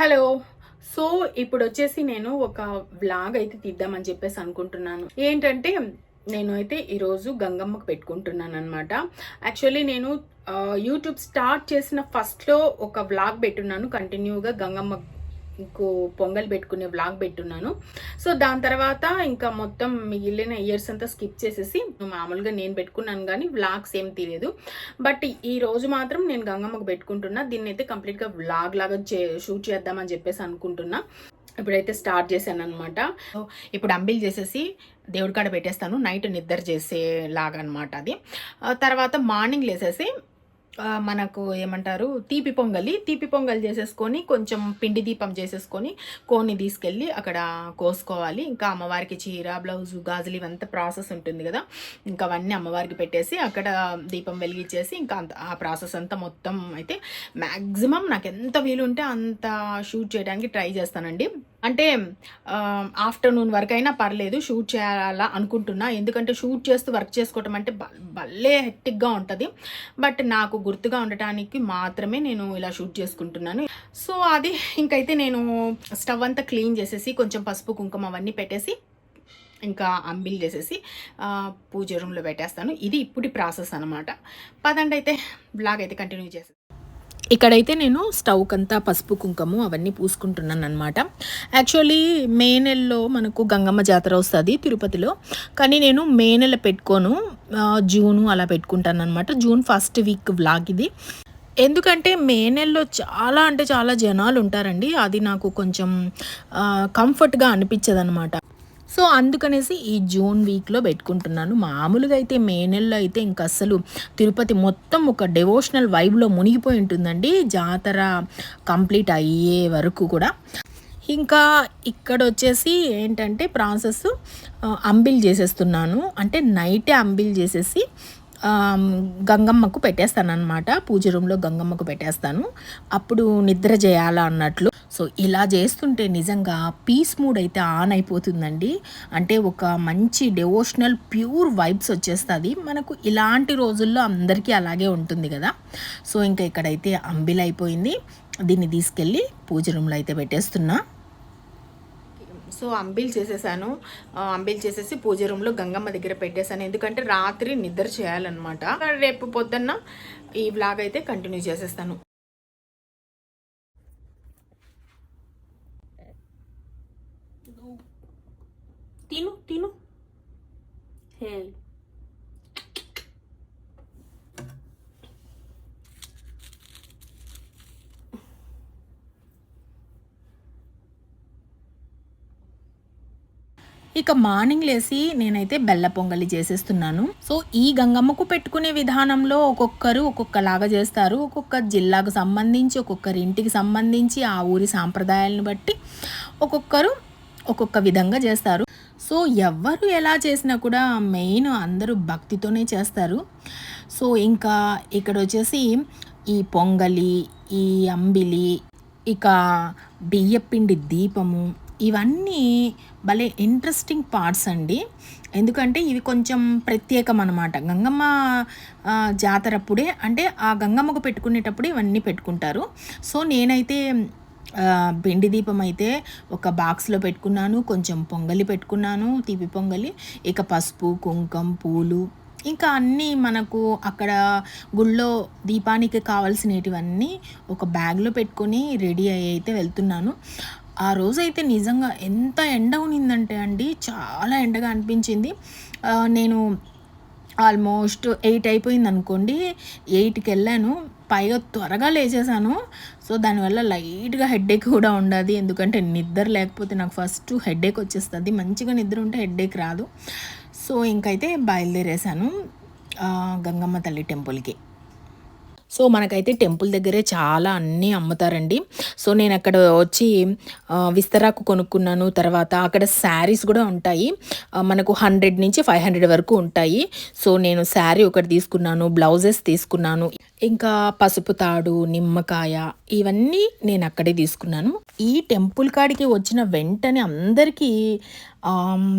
Hello. So ఇప్పుడు వచ్చేసి నేను ఒక వ్లాగ్ అయితే తీద్దామని చెప్పేసి అనుకుంటున్నాను. ఏంటంటే నేను అయితే ఈరోజు గంగమ్మకు పెట్టుకుంటున్నాను అనమాట యాక్చువల్లీ నేను యూట్యూబ్ స్టార్ట్ చేసిన ఫస్ట్లో ఒక వ్లాగ్ పెట్టున్నాను. కంటిన్యూగా మీకు పొంగల్ పెట్టుకునే వ్లాగ్ పెట్టున్నాను. సో దాని తర్వాత ఇంకా మొత్తం మిగిలిన ఇయర్స్ అంతా స్కిప్ చేసేసి మామూలుగా నేను పెట్టుకున్నాను కానీ వ్లాగ్స్ ఏం తీయలేదు బట్ ఈ రోజు మాత్రం నేను గంగమ్మకు పెట్టుకుంటున్నా. దీన్ని అయితే కంప్లీట్గా వ్లాగ్ లాగా చే షూట్ చేద్దామని చెప్పేసి అనుకుంటున్నా. ఇప్పుడైతే స్టార్ట్ చేశాను అనమాట ఇప్పుడు అంబిల్ చేసేసి దేవుడి కాడ పెట్టేస్తాను. నైట్ నిద్ర చేసేలాగా అనమాట అది తర్వాత మార్నింగ్ లేసేసి మనకు ఏమంటారు? తీపి పొంగలి. తీపి పొంగల్ చేసేసుకొని కొంచెం పిండి దీపం చేసేసుకొని కోన్ని తీసుకెళ్ళి అక్కడ కోసుకోవాలి. ఇంకా అమ్మవారికి చీర బ్లౌజు గాజులు ఇవంతా ప్రాసెస్ ఉంటుంది కదా. ఇంకా అవన్నీ అమ్మవారికి పెట్టేసి అక్కడ దీపం వెలిగించేసి ఇంకా అంత ఆ ప్రాసెస్ అంతా మొత్తం అయితే మ్యాక్సిమం నాకు ఎంత వీలుంటే అంత షూట్ చేయడానికి ట్రై చేస్తానండి. అంటే ఆఫ్టర్నూన్ వరకు అయినా పర్లేదు షూట్ చేయాలా అనుకుంటున్నా. ఎందుకంటే షూట్ చేస్తూ వర్క్ చేసుకోవటం అంటే భలే హెక్టిక్గా ఉంటుంది. బట్ నాకు గుర్తుగా ఉండటానికి మాత్రమే నేను ఇలా షూట్ చేసుకుంటున్నాను. సో అది ఇంకైతే నేను స్టవ్ అంతా క్లీన్ చేసేసి కొంచెం పసుపు కుంకుమ అవన్నీ పెట్టేసి ఇంకా అంబిల్ చేసేసి పూజ రూమ్లో పెట్టేస్తాను. ఇది ఇప్పటి ప్రాసెస్ అనమాట పదండి అయితే బ్లాగ్ అయితే కంటిన్యూ చేసి ఇక్కడైతే నేను స్టవ్ అంతా పసుపు కుంకుమ అవన్నీ పూసుకుంటున్నాను అనమాట యాక్చువల్లీ మే నెలలో మనకు గంగమ్మ జాతర వస్తుంది తిరుపతిలో. కానీ నేను మే నెల పెట్టుకోను. జూను అలా పెట్టుకుంటాను అనమాట జూన్ ఫస్ట్ వీక్ వ్లాగ్ ఇది. ఎందుకంటే మే నెలలో చాలా అంటే చాలా జనాలు ఉంటారండి. అది నాకు కొంచెం కంఫర్ట్గా అనిపించదనమాట సో అందుకనేసి ఈ జూన్ వీక్లో పెట్టుకుంటున్నాను. మామూలుగా అయితే మే నెలలో అయితే ఇంక అస్సలు తిరుపతి మొత్తం ఒక డెవోషనల్ వైబ్లో మునిగిపోయి ఉంటుందండి. జాతర కంప్లీట్ అయ్యే వరకు కూడా. ఇంకా ఇక్కడ వచ్చేసి ఏంటంటే ప్రాసెస్ అంబిల్ చేసేస్తున్నాను. అంటే నైటే అంబిల్ చేసేసి గంగమ్మకు పెట్టేస్తాను అనమాట పూజ రూమ్లో గంగమ్మకు పెట్టేస్తాను. అప్పుడు నిద్ర చేయాలా అన్నట్లు సో ఇలా చేస్తుంటే నిజంగా పీస్ మూడ్ అయితే ఆన్ అయిపోతుందండి. అంటే ఒక మంచి డెవోషనల్ ప్యూర్ వైబ్స్ వచ్చేస్తుంది. మనకు ఇలాంటి రోజుల్లో అందరికీ అలాగే ఉంటుంది కదా. సో ఇంకా ఇక్కడైతే అంబిలైపోయింది అయిపోయింది. దీన్ని తీసుకెళ్ళి పూజ రూమ్లో అయితే పెట్టేస్తున్నా. సో అంబిల్ చేసేసాను. అంబిల్ చేసేసి పూజ రూమ్లో గంగమ్మ దగ్గర పెట్టేశాను. ఎందుకంటే రాత్రి నిద్ర చేయాలన్నమాట. రేపు పొద్దున్న ఈ బ్లాగ్ అయితే కంటిన్యూ చేసేస్తాను. తిను తిను హే ఇక మార్నింగ్ లేసి నేనైతే బెల్ల పొంగలి చేసేస్తున్నాను. సో ఈ గంగమ్మకు పెట్టుకునే విధానంలో ఒక్కొక్కరు ఒక్కొక్కలాగా చేస్తారు. ఒక్కొక్క జిల్లాకు సంబంధించి ఒక్కొక్కరి ఇంటికి సంబంధించి ఆ ఊరి సాంప్రదాయాలను బట్టి ఒక్కొక్కరు ఒక్కొక్క విధంగా చేస్తారు. సో ఎవరు ఎలా చేసినా కూడా మెయిన్ అందరూ భక్తితోనే చేస్తారు. సో ఇంకా ఇక్కడ వచ్చేసి ఈ పొంగలి ఈ అంబిలి ఇక బియ్యపిండి దీపము ఇవన్నీ భలే ఇంట్రెస్టింగ్ పార్ట్స్ అండి. ఎందుకంటే ఇవి కొంచెం ప్రత్యేకం అనమాట గంగమ్మ జాతరప్పుడే అంటే ఆ గంగమ్మకు పెట్టుకునేటప్పుడు ఇవన్నీ పెట్టుకుంటారు. సో నేనైతే పిండి దీపం అయితే ఒక బాక్స్లో పెట్టుకున్నాను కొంచెం పొంగలి పెట్టుకున్నాను తీపి పొంగలి ఇక పసుపు కుంకం పూలు ఇంకా అన్నీ మనకు అక్కడ గుళ్ళో దీపానికి కావాల్సినటివన్నీ ఒక బ్యాగ్లో పెట్టుకొని రెడీ అయ్యి అయితే వెళ్తున్నాను. ఆ రోజైతే నిజంగా ఎంత ఎండ ఉన్నిందంటే అండి చాలా ఎండగా అనిపించింది. నేను ఆల్మోస్ట్ ఎయిట్ అయిపోయింది అనుకోండి ఎయిట్కి వెళ్ళాను. పైగా త్వరగా లేచేసాను సో దానివల్ల లైట్గా హెడేక్ కూడా ఉండదు. ఎందుకంటే నిద్ర లేకపోతే నాకు ఫస్ట్ హెడేక్ వచ్చేస్తుంది. మంచిగా నిద్ర ఉంటే హెడ్ఏక్ రాదు. సో ఇంకైతే బయలుదేరేసాను గంగమ్మ తల్లి టెంపుల్కి. సో మనకైతే టెంపుల్ దగ్గరే చాలా అన్నీ అమ్ముతారండి. సో నేను అక్కడ వచ్చి విస్తరాకు కొనుక్కున్నాను. తర్వాత అక్కడ శారీస్ కూడా ఉంటాయి. మనకు హండ్రెడ్ నుంచి ఫైవ్ హండ్రెడ్ వరకు ఉంటాయి. సో నేను శారీ ఒకటి తీసుకున్నాను బ్లౌజెస్ తీసుకున్నాను. ఇంకా పసుపు తాడు నిమ్మకాయ ఇవన్నీ నేను అక్కడే తీసుకున్నాను. ఈ టెంపుల్ కాడికి వచ్చిన వెంటనే అందరికీ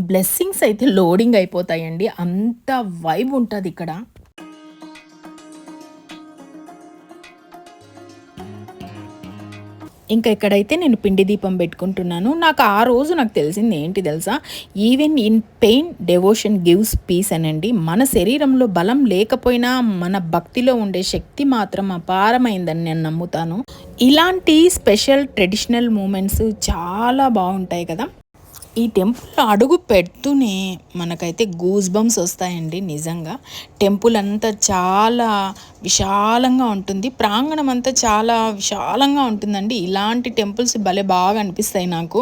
బ్లెస్సింగ్స్ అయితే లోడింగ్ అయిపోతాయండి. అంత వైబ్ ఉంటుంది ఇక్కడ. ఇంకా ఇక్కడైతే నేను పిండి దీపం పెట్టుకుంటున్నాను నాకు ఆ రోజు నాకు తెలిసింది ఏంటి తెలుసా? Even in pain devotion gives peace అనండి. మన శరీరంలో బలం లేకపోయినా మన భక్తిలో ఉండే శక్తి మాత్రం అపారమైందని నేను నమ్ముతాను. ఇలాంటి స్పెషల్ ట్రెడిషనల్ మూమెంట్స్ చాలా బాగుంటాయి కదా. ఈ టెంపుల్లో అడుగు పెడుతూనే మనకైతే గూస్ బంప్స్ వస్తాయండి నిజంగా. టెంపుల్ అంతా చాలా విశాలంగా ఉంటుంది. ప్రాంగణం అంతా చాలా విశాలంగా ఉంటుందండి. ఇలాంటి టెంపుల్స్ భలే బాగా అనిపిస్తాయి నాకు.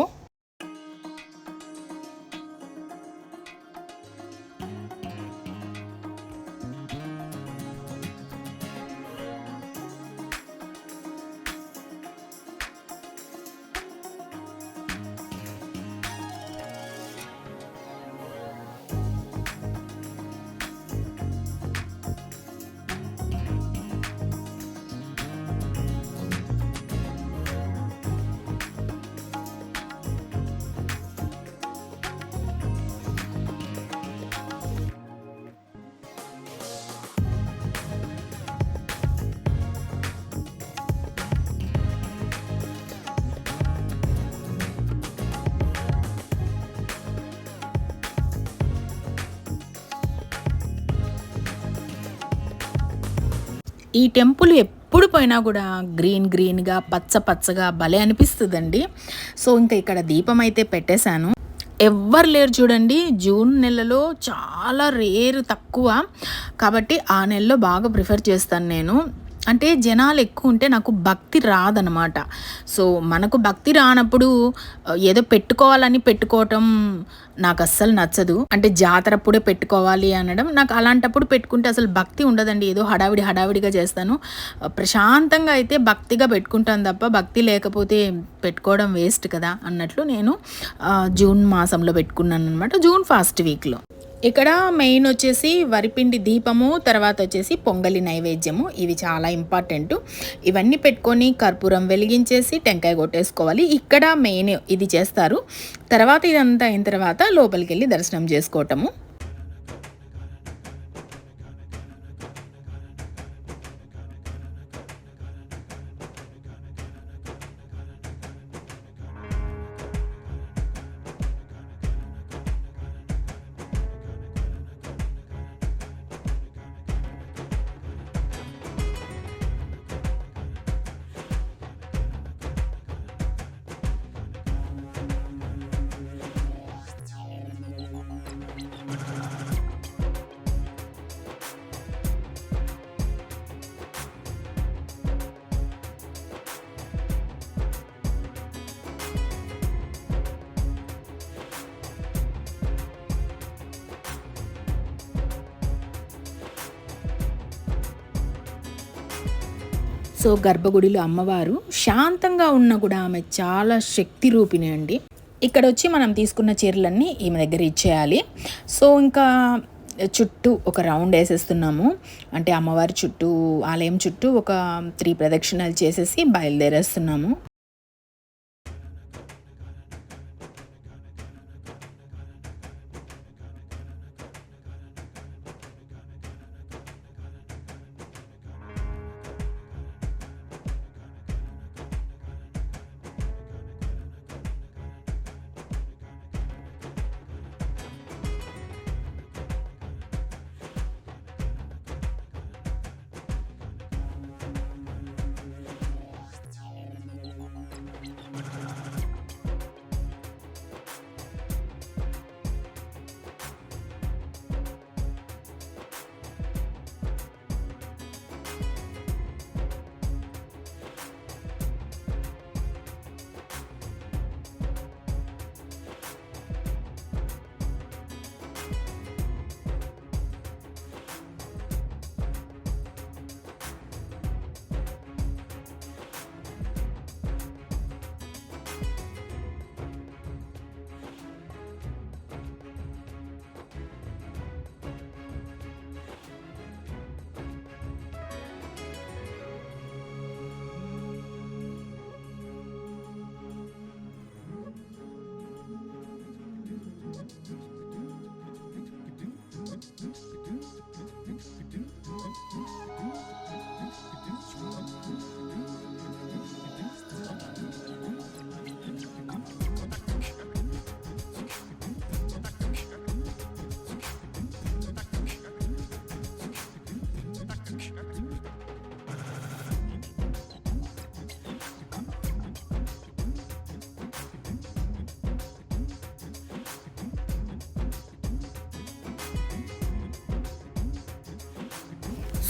ఈ టెంపుల్ ఎప్పుడు పోయినా కూడా గ్రీన్ గ్రీన్గా పచ్చ పచ్చగా భలే అనిపిస్తుందండి. సో ఇంకా ఇక్కడ దీపం అయితే పెట్టేశాను. ఎవ్వరు లేరు చూడండి. జూన్ నెలలో చాలా రేరు తక్కువ. కాబట్టి ఆ నెలలో బాగా ప్రిఫర్ చేస్తాను నేను. అంటే జనాలు ఎక్కువ ఉంటే నాకు భక్తి రాదనమాట సో మనకు భక్తి రానప్పుడు ఏదో పెట్టుకోవాలని పెట్టుకోవటం నాకు అస్సలు నచ్చదు. అంటే జాతరప్పుడే పెట్టుకోవాలి అనడం నాకు అలాంటప్పుడు పెట్టుకుంటే అసలు భక్తి ఉండదండి. ఏదో హడావిడి హడావిడిగా చేస్తాను. ప్రశాంతంగా అయితే భక్తిగా పెట్టుకుంటాను తప్ప భక్తి లేకపోతే పెట్టుకోవడం వేస్ట్ కదా అన్నట్లు నేను జూన్ మాసంలో పెట్టుకున్నాను అనమాట జూన్ ఫస్ట్ వీక్లో. ఇక్కడ మెయిన్ వచ్చేసి వరిపిండి దీపము తర్వాత వచ్చేసి పొంగలి నైవేద్యము. ఇవి చాలా ఇంపార్టెంట్ ఇవన్నీ పెట్టుకొని కర్పూరం వెలిగించేసి టెంకాయ కొట్టేసుకోవాలి. ఇక్కడ మెయిన్ ఇది చేస్తారు. తర్వాత ఇదంతా అయిన తర్వాత లోపలికి వెళ్ళి దర్శనం చేసుకోవటము. సో గర్భగుడిలో అమ్మవారు శాంతంగా ఉన్న కూడా ఆమె చాలా శక్తి రూపిణి అండి. ఇక్కడ వచ్చి మనం తీసుకున్న చీరలన్నీ ఈమె దగ్గర ఇచ్చేయాలి. సో ఇంకా చుట్టూ ఒక రౌండ్ వేసేస్తున్నాము. అంటే అమ్మవారి చుట్టూ ఆలయం చుట్టూ ఒక త్రీ ప్రదక్షిణాలు చేసేసి బయలుదేరేస్తున్నాము.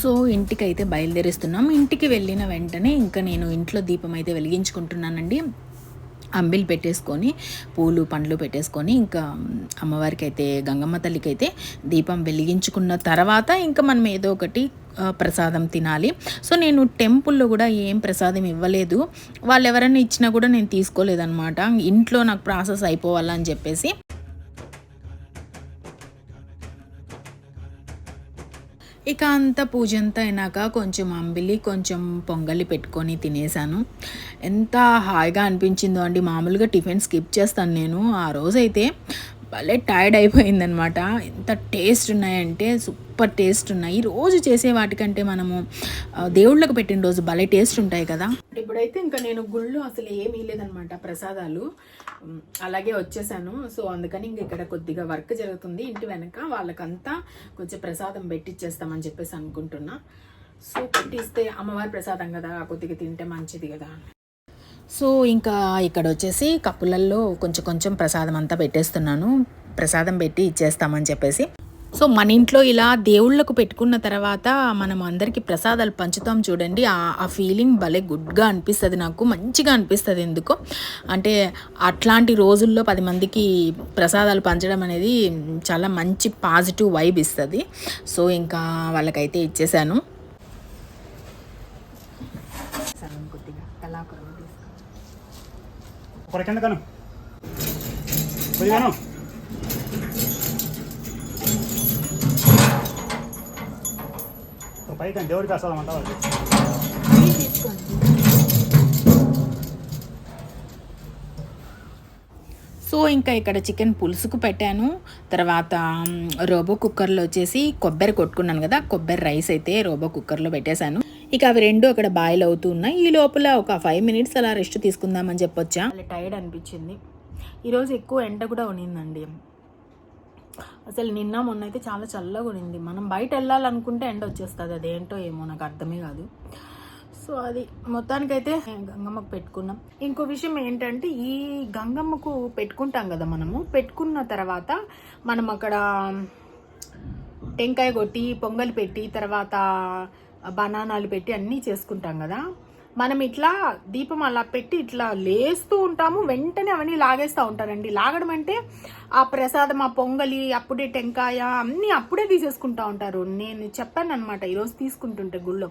సో ఇంటికి అయితే బయలుదేరిస్తున్నాం. ఇంటికి వెళ్ళిన వెంటనే ఇంకా నేను ఇంట్లో దీపం అయితే వెలిగించుకుంటున్నానండి. అంబిల్ పెట్టేసుకొని పూలు పండ్లు పెట్టేసుకొని ఇంకా అమ్మవారికి అయితే గంగమ్మ తల్లికి అయితే దీపం వెలిగించుకున్న తర్వాత ఇంకా మనం ఏదో ఒకటి ప్రసాదం తినాలి. సో నేను టెంపుల్లో కూడా ఏం ప్రసాదం ఇవ్వలేదు. వాళ్ళు ఎవరైనా ఇచ్చినా కూడా నేను తీసుకోలేదన్నమాట. ఇంట్లో నాకు ప్రాసెస్ అయిపోవాలని చెప్పేసి ఇక అంత పూజ అంతా అయినాక కొంచెం అంబిలి కొంచెం పొంగలి పెట్టుకొని తినేసాను ఎంత హాయిగా అనిపించిందో అండి. మామూలుగా టిఫిన్ స్కిప్ చేస్తాను నేను. ఆ రోజైతే భలే టైర్డ్ అయిపోయిందనమాట. ఎంత టేస్ట్ ఉన్నాయంటే సూపర్ టేస్ట్ ఉన్నాయి. రోజు చేసే వాటికంటే మనము దేవుళ్ళకు పెట్టిన రోజు భలే టేస్ట్ ఉంటాయి కదా. ఇప్పుడైతే ఇంకా నేను గుళ్ళు అసలు ఏమీ లేదనమాట ప్రసాదాలు. అలాగే వచ్చేసాను. సో అందుకని ఇంక ఇక్కడ కొద్దిగా వర్క్ జరుగుతుంది. ఇంటి వెనక వాళ్ళకంతా కొంచెం ప్రసాదం పెట్టిచ్చేస్తామని చెప్పేసి అనుకుంటున్నా. సో పెట్టిస్తే అమ్మవారి ప్రసాదం కదా కొద్దిగా తింటే మంచిది కదా. సో ఇంకా ఇక్కడ వచ్చేసి కప్పులల్లో కొంచెం కొంచెం ప్రసాదం అంతా పెట్టేస్తున్నాను. ప్రసాదం పెట్టి ఇచ్చేస్తామని చెప్పేసి. సో మన ఇంట్లో ఇలా దేవుళ్ళకు పెట్టుకున్న తర్వాత మనం అందరికీ ప్రసాదాలు పంచుతాం చూడండి. ఆ ఫీలింగ్ భలే గుడ్గా అనిపిస్తుంది నాకు. మంచిగా అనిపిస్తుంది ఎందుకో. అంటే అట్లాంటి రోజుల్లో పది మందికి ప్రసాదాలు పంచడం అనేది చాలా మంచి పాజిటివ్ వైబ్ ఇస్తుంది. సో ఇంకా వాళ్ళకైతే ఇచ్చేసాను. కొద్దిగా పైకి దేవుడికి వేస్తాం అంట సో ఇంకా ఇక్కడ చికెన్ పులుసుకు పెట్టాను. తర్వాత రోబో కుక్కర్లో వచ్చేసి కొబ్బరి కొట్టుకున్నాను కదా కొబ్బరి రైస్ అయితే రోబో కుక్కర్లో పెట్టేశాను. ఇక అవి రెండు అక్కడ బాయిల్ అవుతూ ఉన్నాయి. ఈ లోపల ఒక ఫైవ్ మినిట్స్ అలా రెస్ట్ తీసుకుందామని చెప్పొచ్చా? టైర్డ్ అనిపించింది. ఈరోజు ఎక్కువ ఎండ కూడా ఉనిందండి. అసలు నిన్న మొన్న అయితే చాలా చల్లగా ఉనింది మనం బయట వెళ్ళాలనుకుంటే ఎండ వచ్చేస్తుంది అదేంటో ఏమో నాకు అర్థమే కాదు. సో అది మొత్తానికైతే గంగమ్మకు పెట్టుకున్నాం. ఇంకో విషయం ఏంటంటే ఈ గంగమ్మకు పెట్టుకుంటాం కదా మనము. పెట్టుకున్న తర్వాత మనం అక్కడ టెంకాయ కొట్టి పొంగల్ పెట్టి తర్వాత బనానాలు పెట్టి అన్నీ చేసుకుంటాం కదా. మనం ఇట్లా దీపం అలా పెట్టి ఇట్లా లేస్తూ ఉంటాము వెంటనే అవన్నీ లాగేస్తూ ఉంటారండి. లాగడం అంటే ఆ ప్రసాదం ఆ పొంగలి అప్పుడే టెంకాయ అన్నీ అప్పుడే తీసేసుకుంటా ఉంటారు. నేను చెప్పాను అనమాట ఈరోజు తీసుకుంటుంటే గుళ్ళో.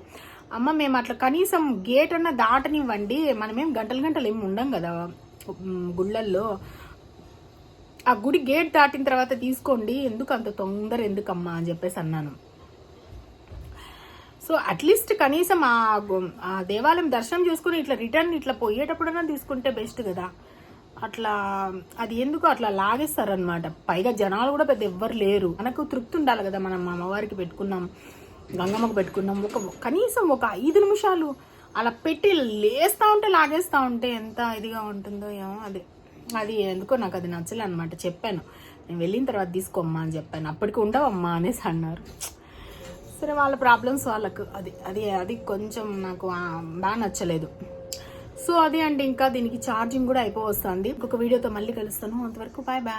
అమ్మ మేము అట్లా కనీసం గేట్ అన్న దాటనివ్వండి మనమేం గంటలు గంటలు ఏమి ఉండం కదా గుళ్ళల్లో. ఆ గుడి గేట్ దాటిన తర్వాత తీసుకోండి ఎందుకు అంత తొందర ఎందుకమ్మా అని చెప్పేసి అన్నాను. సో అట్లీస్ట్ కనీసం ఆ ఆ దేవాలయం దర్శనం చేసుకుని ఇట్లా రిటర్న్ ఇట్లా పోయేటప్పుడైనా తీసుకుంటే బెస్ట్ కదా. అట్లా అది ఎందుకు అట్లా లాగేస్తారనమాట పైగా జనాలు కూడా పెద్ద ఎవ్వరు లేరు. మనకు తృప్తి ఉండాలి కదా మనం అమ్మవారికి పెట్టుకున్నాం గంగమ్మకు పెట్టుకున్నాం. ఒక కనీసం ఒక ఐదు నిమిషాలు అలా పెట్టి లేస్తూ ఉంటే లాగేస్తూ ఉంటే ఎంత ఇదిగా ఉంటుందో ఏమో అది. అది ఎందుకో నాకు అది నచ్చలే అనమాట చెప్పాను. నేను వెళ్ళిన తర్వాత తీసుకోమ్మా అని చెప్పాను. అప్పటికి ఉండవమ్మా అనేసి అన్నారు. సరే వాళ్ళ ప్రాబ్లమ్స్ వాళ్ళకు. అది అది అది కొంచెం నాకు బాగా నచ్చలేదు. సో అదే అండి ఇంకా దీనికి ఛార్జింగ్ కూడా అయిపోవస్తుంది. ఇంకొక వీడియోతో మళ్ళీ కలుస్తాను. అంతవరకు బాయ్ బాయ్